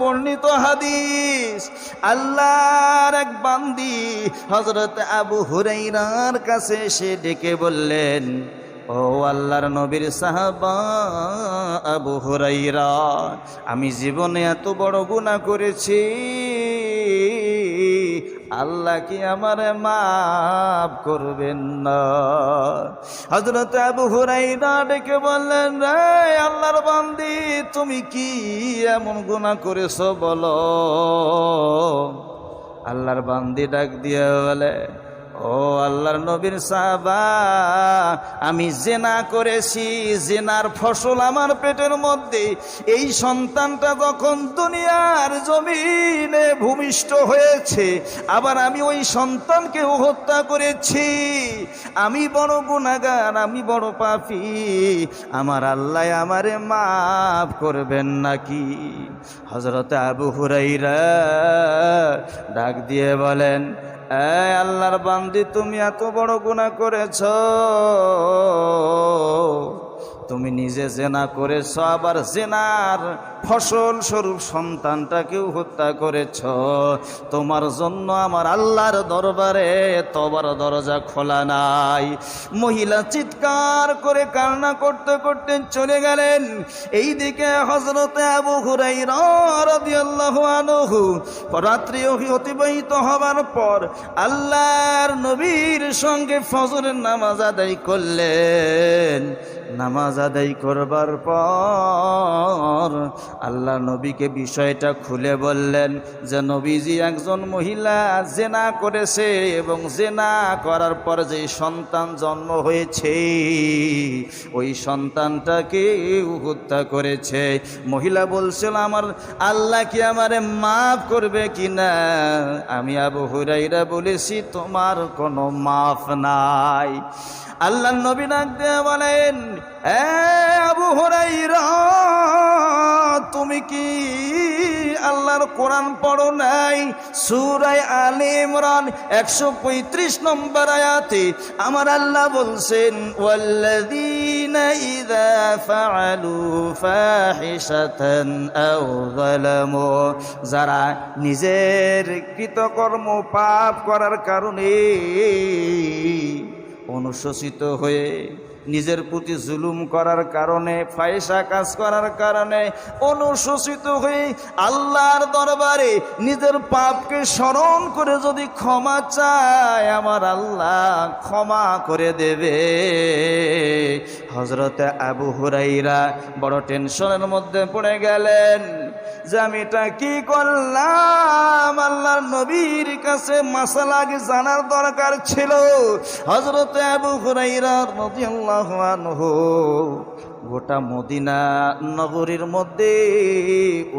বর্ণিত হাদিস। আল্লাহর এক বান্দি হজরত আবু হুরাইরার কাছে সে ডেকে বললেন, ও আল্লাহর নবীর সাহাবা আবু হুরাইরা আমি জীবনে এত বড় গুণা করেছি আল্লাহ কি আমার মাফ করবেন না? হজরত আবু হুরাইরা ডেকে বললেন, রে আল্লাহর বান্দি, তুমি কি এমন গুণা করেছ বলো? আল্লাহর বান্দি ডাক দিয়ে বলে ও আল্লাহর নবীর সাহাবা, আমি জেনা করেছি, জেনার ফসল আমার পেটের মধ্যে। এই সন্তানটা যখন দুনিয়ার জমিনে ভূমিষ্ঠ হয়েছে, আবার আমি ওই সন্তানকে হত্যা করেছি। আমি বড় গুণাগার আমি বড় পাপি। আমার আল্লাহ আমারে মাফ করবেন নাকি? হজরত আবু হুরাইরা ডাক দিয়ে বলেন আল্লাহর বান্দি তুমি এত বড় গুণা করেছ। তুমি নিজে জেনা করেছ, আবার জেনার ফসল স্বরূপ সন্তানটাকেও হত্যা করেছ। তোমার জন্য আমার আল্লাহর দরবারে তবার দরজা খোলা নাই। মহিলা চিৎকার করে কান্না করতে করতে চলে গেলেন। এই দিকে হজরতে আবু হুরাই আনহু রাত্রি অতিবাহিত হবার পর আল্লাহর নবীর সঙ্গে ফজরের নামাজ আদায় করলেন। নামাজ আদায় করবার পর আল্লাহ নবীকে বিষয়টা খুলে বললেন যে নবীজি একজন মহিলা জেনা করেছে এবং জেনা করার পর যে সন্তান জন্ম হয়েছে, ওই সন্তানটাকে হত্যা করেছে। মহিলা বলছিল, আমার আল্লাহ কি আমারে মাফ করবে কি না আমি আবু হুরাইরা বলেছি, তোমার কোনো মাফ নাই। আল্লাহ নবী ডাক দিয়ে বলেন, এ আবু হুরাইরা তুমি কি আল্লাহর কোরআন পড়ো নাই? সুরাই আলে ইমরান একশো পঁয়ত্রিশ নম্বর আয়াতে আমার আল্লাহ বলছেন যারা নিজের কৃতকর্ম পাপ করার কারণে অনুশোচিত হয়ে নিজের প্রতি জুলুম করার কারণে ফায়সা কাজ করার কারণে, অনুশোচিত হয়ে আল্লাহর দরবারে নিজের পাপকে স্মরণ করে যদি ক্ষমা চায়, আমার আল্লাহ ক্ষমা করে দেবে। হজরতে আবু হুরাইরা বড় টেনশনের মধ্যে পড়ে গেলেন যে আমি এটা কি করলাম? আল্লাহ নবীর কাছে মাসালা আগে জানার দরকার ছিল। হজরতে আবু হুরাইরা নদী আনহু গোটা মদিনা নগরীর মধ্যে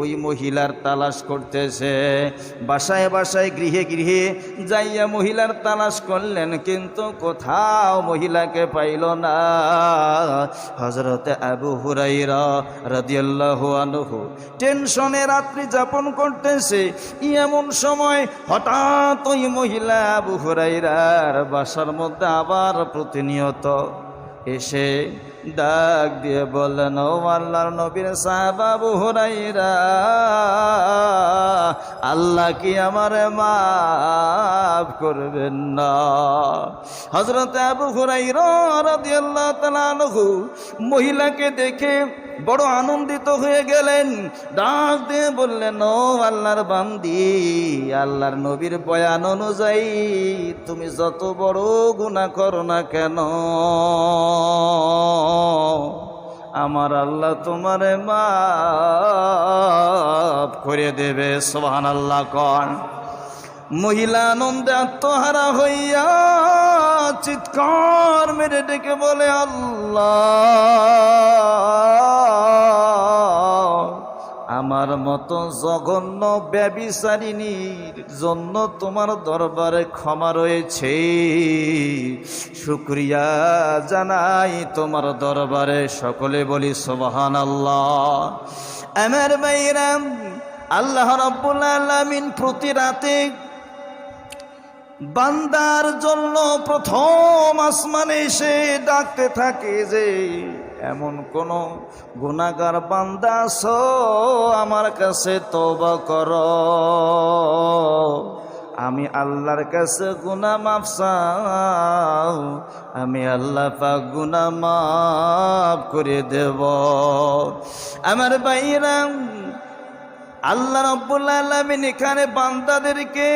ওই মহিলার তালাশ করতেছে। বাসায় বাসায় গৃহে গৃহে যাইয়া মহিলার তালাশ করলেন, কিন্তু কোথাও মহিলাকে পাইল না। হজরতে আবু হুরাইরা রাদিয়াল্লাহু আনহু টেনশনে রাত্রি যাপন করতেছে। এমন সময় হঠাৎ ওই মহিলা আবু হুরাইরার বাসার মধ্যে আবার প্রতিনিয়ত এসে ডাক দিয়ে বললেন, ও আল্লাহর নবীর সাহাবাবু হুরাইরা আল্লাহ কি আমার মাফ করবেন না? হজরত আবু হুরাইরা রাদিয়াল্লাহু তাআলা আনহু মহিলাকে দেখে বড় আনন্দিত হয়ে গেলেন। ডাক দিয়ে বললেন, ও আল্লাহর বান্দি, আল্লাহর নবীর বয়ান অনুযায়ী তুমি যত বড় গুণা করো না কেন? আমার আল্লাহ তোমারে মাপ করে দেবে সোহান আল্লাহ কন। মহিলা আনন্দে আত্মহারা হইয়া চিৎকার মেরে ডেকে বলে, আল্লাহ আমার মতো জঘন্য ব্যবিচারিণীর জন্য তোমার দরবারে ক্ষমা রয়েছে। শুক্রিয়া জানাই তোমার দরবারে সকলে বলি সোবাহান আল্লাহ আমার বাইরাম আল্লাহ রব্বুল আলমিন প্রতি রাতে বান্দার জন্য প্রথম আসমানে এসে ডাকতে থাকে যে এমন কোন গুণাগার বান্দা আমার কাছে তবা কর। আমি আল্লাহর কাছে গুনা মাফসাও আমি আল্লাহ পাক গুণা মাফ করে দেব। আমার বাইরা আল্লাহ রব্বুল এখানে বান্দাদেরকে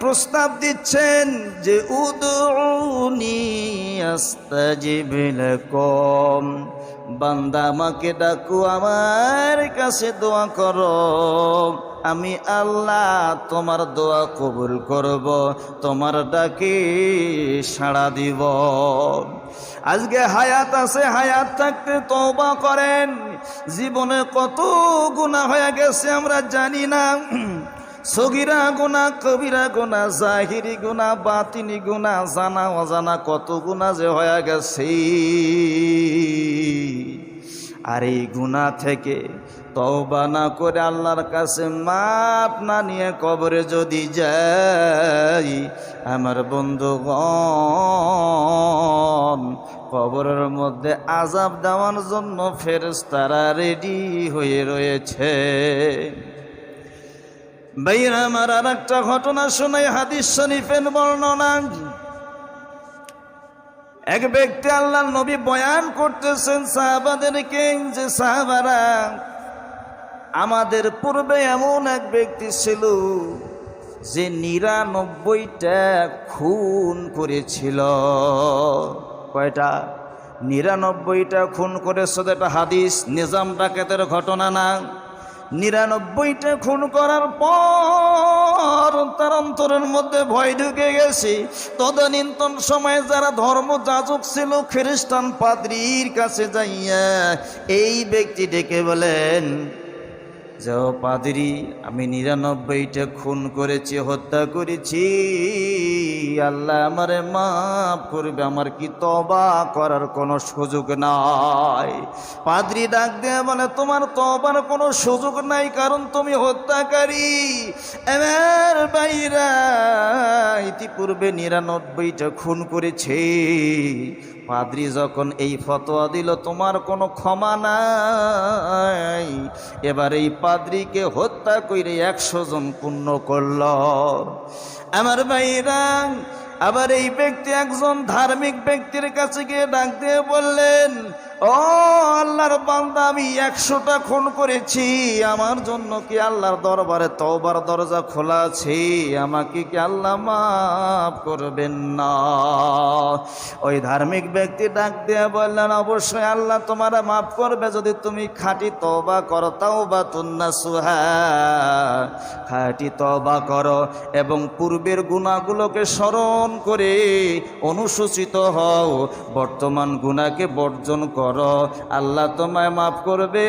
প্রস্তাব দিচ্ছেন যে লাকুম। বান্দা আমাকে ডাকু, আমার কাছে দোয়া করো। আমি আল্লাহ তোমার দোয়া কবুল করব, তোমার ডাকে সাড়া দিব। আজকে হায়াত আছে, হায়াত থাকতে তওবা করেন। জীবনে কত গুণা হয়ে গেছে আমরা জানি না। সগিরা গুণা কবিরা গুণা জাহিরি গুণা বাতিনি গুণা জানা অজানা কত গুণা যে হয়ে গেছে। আর এই গুণা থেকে তওবা না করে আল্লাহর কাছে মাপ না নিয়ে কবরে যদি যাই, আমার বন্ধুগণ, কবরের মধ্যে আজাব দেওয়ার জন্য ফেরেশতারা রেডি হয়ে রয়েছে। বাইর আমার আর একটা ঘটনা শোনাই, হাদিস শরীফের বর্ণনা। এক ব্যক্তি আল্লাহ নবী বয়ান করতেছেন, সাহাবাদেরকে যে সাহাবারা, আমাদের পূর্বে এমন এক ব্যক্তি ছিল যে নিরানব্বইটা খুন করেছিল। কয়টা? নিরানব্বইটা খুন করেছে হাদিস, নিজাম ডাকাতের ঘটনা না? নিরানব্বইটা খুন করার পর তার অন্তরের মধ্যে ভয় ঢুকে গেছে। তদানীন্তন সময়ে যারা ধর্ম যাজক ছিল, খ্রিস্টান পাদ্রির কাছে যাইয়া এই ব্যক্তি ডেকে বলেন যে ও পাদরি, আমি নিরানব্বইটা খুন করেছি, হত্যা করেছি। আল্লাহ আমারে মাফ করবে, আমার কি তবা করার কোনো সুযোগ নাই? পাদরি ডাক দিয়ে বলে, তোমার তবার কোনো সুযোগ নাই, কারণ তুমি হত্যাকারী। এবার বাইরা ইতিপূর্বে নিরানব্বইটা খুন করেছে। পাদ্রি যখন এই ফতোয়া দিল, তোমার কোনো ক্ষমা নাই। এবার এই পাদ্রিকে হত্যা করে একশো জন পূর্ণ করল। আমার ভাইরা আবার এই ব্যক্তি একজন ধার্মিক ব্যক্তির কাছে গিয়ে ডাক দিয়ে বললেন, ও আল্লাহর বান্দা, আমি একশোটা খুন করেছি। আমার জন্য কি আল্লাহর দরবারে তওবার দরজা খোলা আছে? আমাকে কি আল্লাহ মাফ করবেন না? ওই ধার্মিক ব্যক্তি ডাক দিয়ে বললেন, অবশ্যই আল্লাহ তোমার মাফ করবে যদি তুমি খাঁটি তওবা করো। তাওবা তুন্না সুহা খাঁটি তওবা করো এবং পূর্বের গুণাগুলোকে স্মরণ করে অনুসূচিত হও। বর্তমান গুণাকে বর্জন কর। আল্লাহ তোমায় মাফ করবে।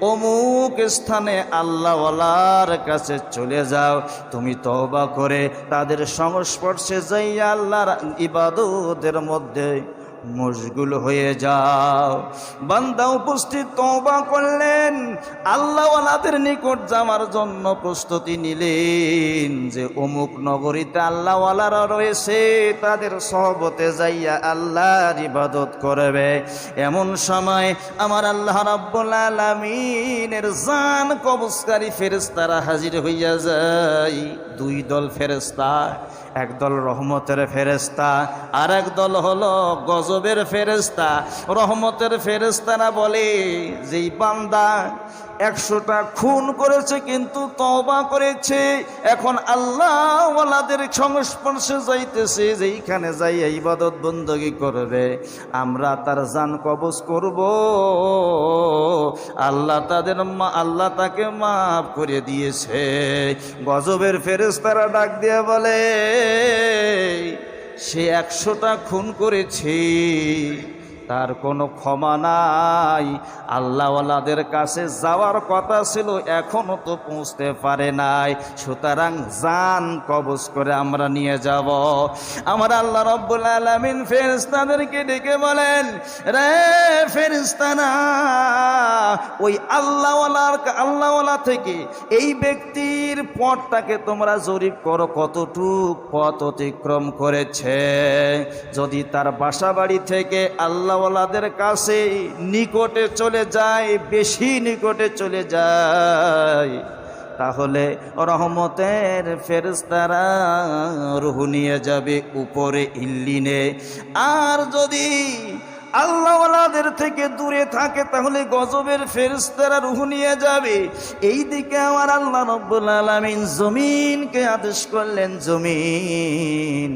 অমুক স্থানে আল্লাহওয়ালার কাছে চলে যাও। তুমি তওবা করে তাদের সংস্পর্শে যাই আল্লাহর ইবাদতের মধ্যে মশগুল হয়ে যাও। বান্দা উপস্থিত তওবা করলেন। আল্লাহওয়ালাদের নিকট যাওয়ার জন্য প্রস্তুতি নিলেন যে অমুক নগরীতে আল্লাহওয়ালারা রয়েছে, তাদের সহবতে যাইয়া আল্লাহর ইবাদত করবে। এমন সময় আমার আল্লাহ রাব্বুল আলামিনের জান কবজকারী ফেরেশতারা হাজির হইয়া যায়। দুই দল ফেরেশতা একদল রহমতের ফেরেস্তা আর একদল হল গজবের ফেরেস্তা রহমতের ফেরেস্তারা বলে যেই বান্দা একশোটা খুন করেছে, কিন্তু তবা করেছে। এখন আল্লাহওয়ালাদের সংস্পর্শে যাইতেছে যেইখানে যাই ইবাদত বন্দগি করবে। আমরা তার জান কবজ করব। আল্লাহ তাদের মা, আল্লাহ তাকে মাফ করে দিয়েছে। গজবের ফেরেস্তারা ডাক দিয়ে বলে, সে একশোটা খুন করেছে। তার কোনো ক্ষমা নাই। আল্লাহওয়ালাদের কাছে যাওয়ার কথা ছিল, এখনও তো পৌঁছতে পারে নাই। সুতরাং জান কবজ করে আমরা নিয়ে যাব। আমার আল্লাহ রব্বুল আলমিন ফেরিস্তাদেরকে ডেকে বলেন, রে ফেরিস্তানা ওই আল্লাহওয়ালার, আল্লাহওয়ালা থেকে এই ব্যক্তির পথটাকে তোমরা জরিপ করো, কতটুক পথ অতিক্রম করেছে? যদি তার বাসা বাড়ি থেকে আল্লাহ আল্লাহওয়ালাদের কাছে নিকটে চলে যায়, বেশি নিকটে চলে যায়। তাহলে রহমতের ফেরেস্তারা রুহু নিয়ে যাবে উপরে ইল্লিনে। আর যদি আল্লাহওয়ালাদের থেকে দূরে থাকে, তাহলে গজবের ফেরেস্তারা রুহু নিয়ে যাবে। এই দিকে আমার আল্লাহ রব্বুল আলমিন জমিনকে আদেশ করলেন, জমিন।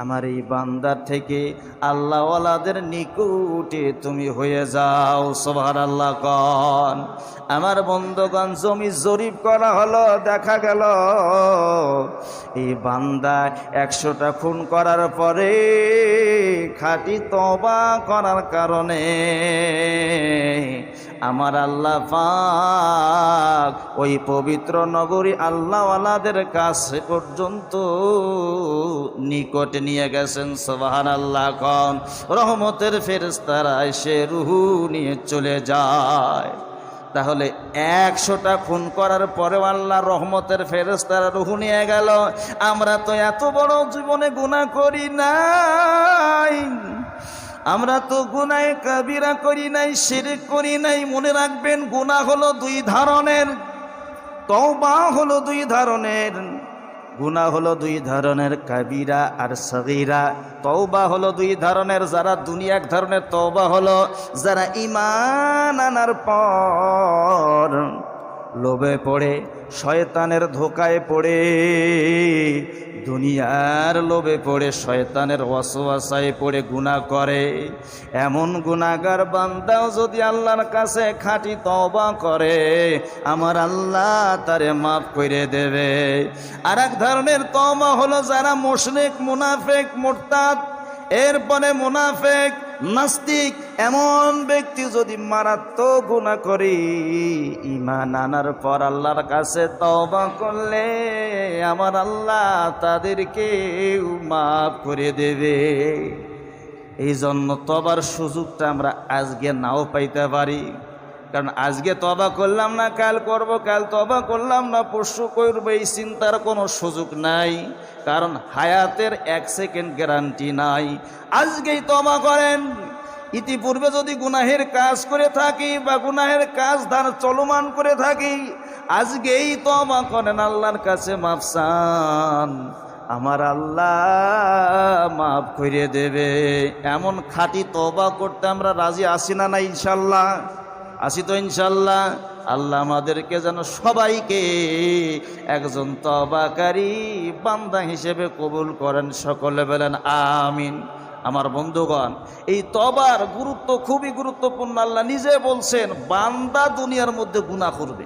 আমার এই বান্দার থেকে আল্লাহওয়ালাদের নিকুটে তুমি হয়ে যাও সোভার আল্লাহ কন। আমার বন্ধগণ, জমি জরিপ করা হলো, দেখা গেল, এই বান্দা একশোটা খুন করার পরে খাটি তবা করার কারণে আমার আল্লাহ পাক ওই পবিত্র নগরী আল্লাহওয়ালাদের কাছে পর্যন্ত নিকটে নিয়ে গেছেন সোবাহান আল্লাহ কন। রহমতের ফেরেস্তারা এসে রুহু নিয়ে চলে যায়। তাহলে একশোটা খুন করার পরেও আল্লাহ রহমতের ফেরেস্তারা রুহু নিয়ে গেল। আমরা তো এত বড় জীবনে গুণা করি নাই। আমরা তো গুনায় কাবিরা করি নাই, শিরিক করি নাই। মনে রাখবেন, গুনাহ হলো দুই ধরনের। তওবা হলো দুই ধরনের। গুণা হলো দুই ধরনের, কাবিরা আর সগিরা। তওবা হলো দুই ধরনের, যারা দুনিয়া এক ধরনের তওবা হলো, যারা ইমান আনার পর লোভে পড়ে, শয়তানের ধোকায় পড়ে। দুনিয়ার লোভে পড়ে, শয়তানের ওয়াসওয়াসায় পড়ে, গুনাহ করে। এমন গুনাগার বান্দাও যদি আল্লাহর কাছে খাঁটি তওবা করে, আমার আল্লাহ তারে মাফ করে দেবে। আর এক ধরনের তওবা হলো যারা মুশরিক, মুনাফেক, মোরতাদ, এরপরে মুনাফেক নাস্তিক এমন ব্যক্তি যদি মারাত্মক গুণা করে ইমান আনার পর আল্লাহর কাছে তবা করলে আমার আল্লাহ তাদেরকে মাফ করে দেবে। এই জন্য তবার সুযোগটা আমরা আজকে নাও পাইতে পারি। কারণ আজকে তবা করলাম না, কাল করব, কাল তবা করলাম না, পরশু করব এই চিন্তার কোনো সুযোগ নাই। কারণ হায়াতের এক সেকেন্ড গ্যারান্টি নাই। আজকেই তবা করেন। ইতিপূর্বে যদি গুনাহের কাজ করে থাকি বা গুনাহের কাজ ধার চলমান করে থাকি, আজকেই তবা করেন, আল্লাহর কাছে মাফসান আমার আল্লাহ মাফ করে দেবে। এমন খাঁটি তবা করতে আমরা রাজি আসি না না, ইনশাল্লাহ? আসি তো ইনশাল্লাহ আল্লাহ আমাদেরকে যেন সবাইকে একজন তবাকারী বান্দা হিসেবে কবুল করেন, সকলে বলেন আমিন। আমার বন্ধুগণ, এই তবার গুরুত্ব খুবই গুরুত্বপূর্ণ। আল্লাহ নিজে বলছেন, বান্দা দুনিয়ার মধ্যে গুণা করবে।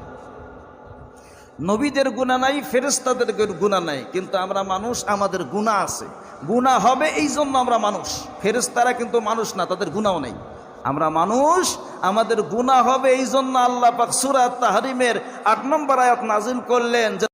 নবীদের গুণা নাই ফেরেস্তাদের গুণা নাই, কিন্তু আমরা মানুষ, আমাদের গুণা আছে। গুণা হবে এই জন্য আমরা মানুষ। ফেরেস্তারা কিন্তু মানুষ না, তাদের গুণাও নেই। আমরা মানুষ, আমাদের গুণা হবে এই জন্য আল্লাহ পাক সুরাত তাহারিমের আট নম্বর আয়াত নাজিল করলেন।